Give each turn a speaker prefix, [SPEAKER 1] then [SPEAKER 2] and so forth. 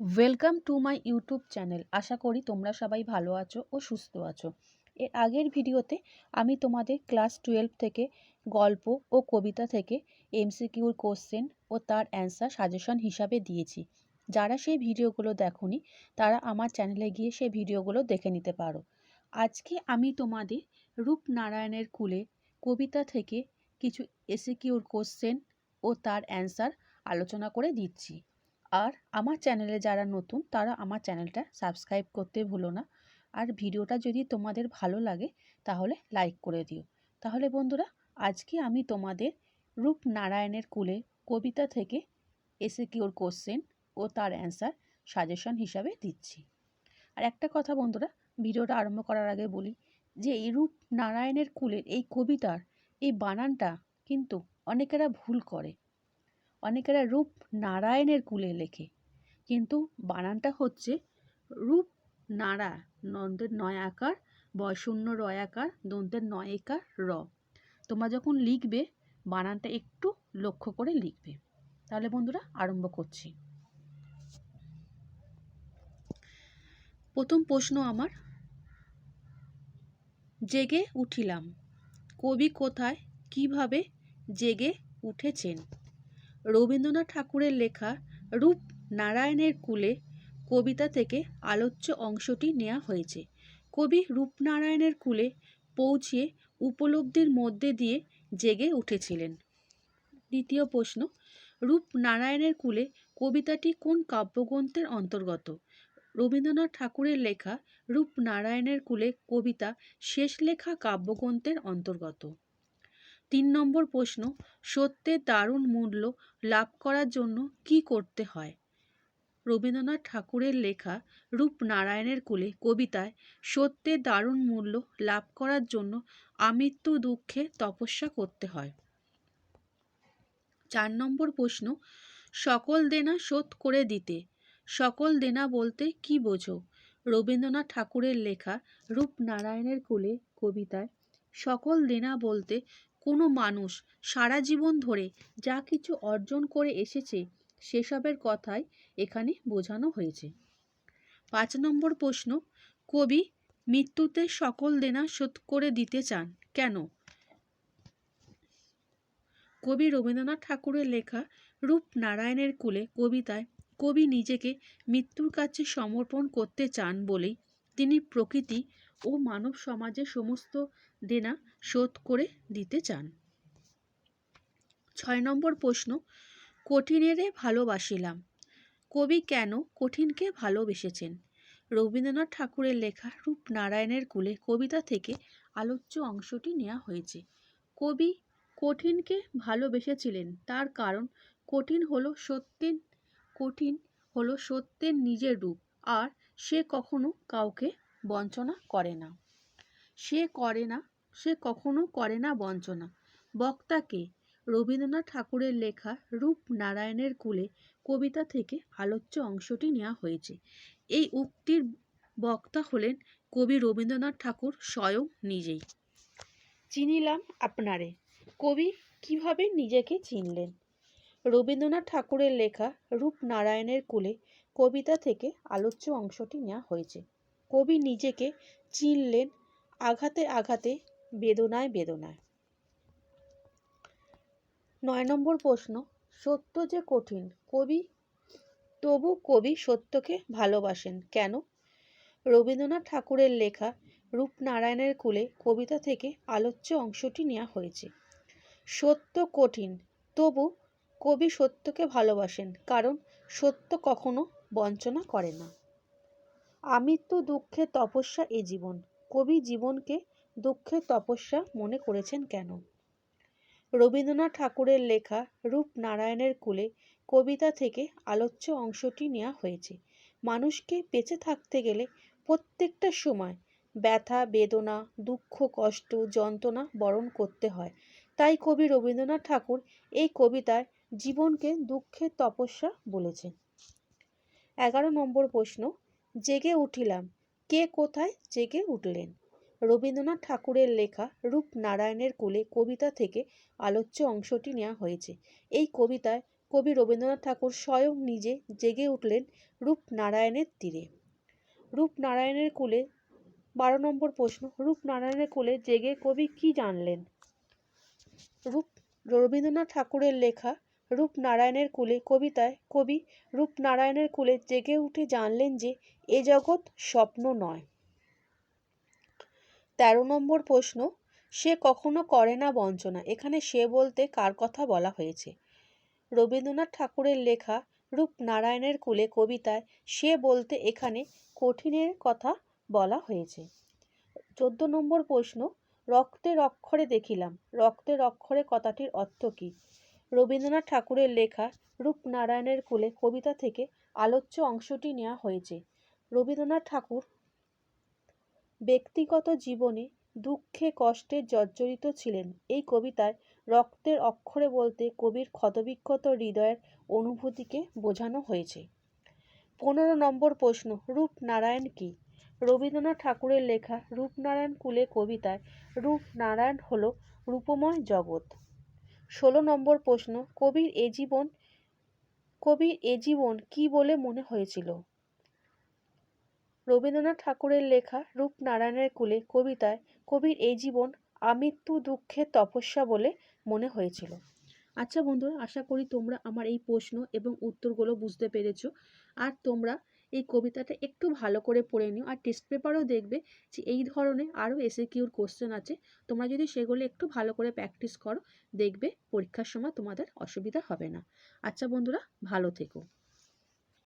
[SPEAKER 1] Welcome to my YouTube channel আশা করি তোমরা সবাই ভালো আছো ও সুস্থ আছো। এর আগের ভিডিওতে আমি তোমাদের ক্লাস টুয়েলভ থেকে গল্প ও কবিতা থেকে এমসিকিউর কোশ্চেন ও তার অ্যান্সার সাজেশন হিসাবে দিয়েছি। যারা সেই ভিডিওগুলো দেখোনি, তারা আমার চ্যানেলে গিয়ে সেই ভিডিওগুলো দেখে নিতে পারো। আজকে আমি তোমাদের রূপনারায়ণের কুলে কবিতা থেকে কিছু এসিকিউর কোশ্চেন ও তার অ্যান্সার আলোচনা করে দিচ্ছি। আর আমার চ্যানেলে যারা নতুন, তারা আমার চ্যানেলটা সাবস্ক্রাইব করতে ভুলো না। আর ভিডিওটা যদি তোমাদের ভালো লাগে, তাহলে লাইক করে দিও। তাহলে বন্ধুরা, আজকে আমি তোমাদের রূপনারায়ণের কুলে কবিতা থেকে এসে কিওর কোশ্চেন ও তার অ্যান্সার সাজেশন হিসাবে দিচ্ছি। আর একটা কথা বন্ধুরা, ভিডিওটা আরম্ভ করার আগে বলি যে, এই রূপ রূপনারায়ণের কুলের এই কবিতার, এই বানানটা কিন্তু অনেকেরা ভুল করে। অনেকেরা রূপ নারায়ণের কুলে লেখে। কিন্তু বানানটা হচ্ছে রূপ নারা, নন্দের নয় আকার বয়শূন্য রয় আকার দন্তের নয় একার র। তোমরা যখন লিখবে, বানানটা একটু লক্ষ্য করে লিখবে। তাহলে বন্ধুরা, আরম্ভ করছি। প্রথম প্রশ্ন আমার, জেগে উঠিলাম। কবি কোথায়, কীভাবে জেগে উঠেছেন? রবীন্দ্রনাথ ঠাকুরের লেখা রূপ নারায়ণের কুলে কবিতা থেকে আলোচ্য অংশটি নেওয়া হয়েছে। কবি রূপনারায়ণের কুলে পৌঁছিয়ে উপলব্ধির মধ্যে দিয়ে জেগে উঠেছিলেন। দ্বিতীয় প্রশ্ন রূপনারায়ণের কুলে কবিতাটি কোন কাব্যগ্রন্থের অন্তর্গত? রবীন্দ্রনাথ ঠাকুরের লেখা রূপনারায়ণের কুলে কবিতা শেষ লেখা কাব্যগ্রন্থের অন্তর্গত। তিন নম্বর প্রশ্ন সত্যের দারুণ মূল্য লাভ করার জন্য কি করতে হয়? রবীন্দ্রনাথ ঠাকুরের লেখা রূপনারায়ণের কুলে কবিতায় সত্যের দারুণ মূল্য লাভ করার জন্য আমৃত্যু দুঃখে তপস্যা করতে হয়। চার নম্বর প্রশ্ন, সকল দেনা শোধ করে দিতে, সকল দেনা বলতে কি বোঝো? রবীন্দ্রনাথ ঠাকুরের লেখা রূপনারায়ণের কুলে কবিতায় সকল দেনা বলতে কোনো মানুষ সারা জীবন ধরে যা কিছু অর্জন করে এসেছে সেসবের কথাই এখানে বোঝানো হয়েছে। পাঁচ নম্বর প্রশ্ন, কবি মৃত্যুতে সকল দেনা শোধ করে দিতে চান কেন? কবি রবীন্দ্রনাথ ঠাকুরের লেখা রূপনারায়ণের কুলে কবিতায় কবি নিজেকে মৃত্যুর কাছে সমর্পণ করতে চান বলেই তিনি প্রকৃতি ও মানব সমাজের সমস্ত দেনা শোধ করে দিতে চান। ছয় নম্বর প্রশ্ন, কঠিনেরে ভালোবাসিলাম। কবি কেন কঠিনকে ভালোবেসেছেন? রবীন্দ্রনাথ ঠাকুরের লেখা রূপনারায়ণের কুলে কবিতা থেকে আলোচ্য অংশটি নেওয়া হয়েছে। কবি কঠিনকে ভালোবেসেছিলেন, তার কারণ কঠিন হলো সত্যের, কঠিন হলো সত্যের নিজের রূপ, আর সে কখনো কাউকে বঞ্চনা করে না। সে করে না, সে কখনো করে না বঞ্চনা। বক্তাকে রবীন্দ্রনাথ ঠাকুরের লেখা রূপ নারায়ণের কুলে কবিতা থেকে আলোচ্য অংশটি নেওয়া হয়েছে। এই উক্তির বক্তা হলেন কবি রবীন্দ্রনাথ ঠাকুর স্বয়ং নিজেই। চিনিলাম আপনারে। কবি কীভাবে নিজেকে চিনলেন? রবীন্দ্রনাথ ঠাকুরের লেখা রূপনারায়ণের কুলে কবিতা থেকে আলোচ্য অংশটি নেওয়া হয়েছে। কবি নিজেকে চিনলেন আঘাতে আঘাতে, বেদনায় বেদনায়। নয় নম্বর প্রশ্ন, সত্য যে কঠিন, কবি, তবু কবি সত্যকে ভালোবাসেন কেন? রবীন্দ্রনাথ ঠাকুরের লেখা রূপনারায়ণের কুলে কবিতা থেকে আলোচ্য অংশটি নেওয়া হয়েছে। সত্য কঠিন, তবু কবি সত্যকে ভালোবাসেন, কারণ সত্য কখনো বঞ্চনা করে না। আমৃত্যু দুঃখের তপস্যা এ জীবন কবি জীবনকে দুঃখের তপস্যা মনে করেছেন কেন? রবীন্দ্রনাথ ঠাকুরের লেখা রূপনারায়ণের কুলে কবিতা থেকে আলোচ্য অংশটি নেওয়া হয়েছে। মানুষকে বেঁচে থাকতে গেলে প্রত্যেকটা সময় ব্যথা, বেদনা, দুঃখ, কষ্ট, যন্ত্রণা বরণ করতে হয়। তাই কবি রবীন্দ্রনাথ ঠাকুর এই কবিতায় জীবনকে দুঃখের তপস্যা বলেছেন। এগারো নম্বর প্রশ্ন, জেগে উঠিলাম কে কোথায় জেগে উঠলেন? রবীন্দ্রনাথ ঠাকুরের লেখা রূপনারায়ণের কোলে কবিতা থেকে আলোচ্য অংশটি নেওয়া হয়েছে। এই কবিতায় কবি রবীন্দ্রনাথ ঠাকুর স্বয়ং নিজে জেগে উঠলেন রূপনারায়ণের তীরে। রূপনারায়ণের কুলে বারো নম্বর প্রশ্ন, রূপনারায়ণের কুলে জেগে কবি কি জানলেন? রূপ, রবীন্দ্রনাথ ঠাকুরের লেখা রূপনারায়ণের কুলে কবিতায় কবি রূপনারায়ণের কুলে জেগে উঠে জানলেন যে এ জগৎ স্বপ্ন নয়। তেরো নম্বর প্রশ্ন, সে কখনো করে না বঞ্চনা। এখানে সে বলতে কার কথা বলা হয়েছে? রবীন্দ্রনাথ ঠাকুরের লেখা রূপনারায়ণের কুলে কবিতায় সে বলতে এখানে কঠিনের কথা বলা হয়েছে। চোদ্দ নম্বর প্রশ্ন রক্তের অক্ষরে দেখিলাম। রক্তের অক্ষরে কথাটির অর্থ কী? রবীন্দ্রনাথ ঠাকুরের লেখা রূপনারায়ণের কুলে কবিতা থেকে আলোচ্য অংশটি নেওয়া হয়েছে। রবীন্দ্রনাথ ঠাকুর ব্যক্তিগত জীবনে দুঃখে কষ্টে জর্জরিত ছিলেন। এই কবিতায় রক্তের অক্ষরে বলতে কবির ক্ষতবিক্ষত হৃদয়ের অনুভূতিকে বোঝানো হয়েছে। পনেরো নম্বর প্রশ্ন, রূপনারায়ণ কী? রবীন্দ্রনাথ ঠাকুরের লেখা রূপনারায়ণ কুলে কবিতায় রূপনারায়ণ হল রূপময় জগৎ। ষোলো নম্বর প্রশ্ন, কবির এ জীবন, কবির এ জীবন কী বলে মনে হয়েছিল? রবীন্দ্রনাথ ঠাকুরের লেখা রূপনারায়ণের কুলে কবিতায় কবির এই জীবন আমৃত্যু দুঃখের তপস্যা বলে মনে হয়েছিল। আচ্ছা বন্ধুরা, আশা করি তোমরা আমার এই প্রশ্ন এবং উত্তরগুলো বুঝতে পেরেছ। আর তোমরা এই কবিতাটা একটু ভালো করে পড়ে নিও আর টেস্ট পেপারও দেখবে যে এই ধরনের আরও এসে কিউর কোশ্চেন আছে। তোমরা যদি সেগুলো একটু ভালো করে প্র্যাকটিস করো, দেখবে পরীক্ষার সময় তোমাদের অসুবিধা হবে না। আচ্ছা বন্ধুরা, ভালো থেকো।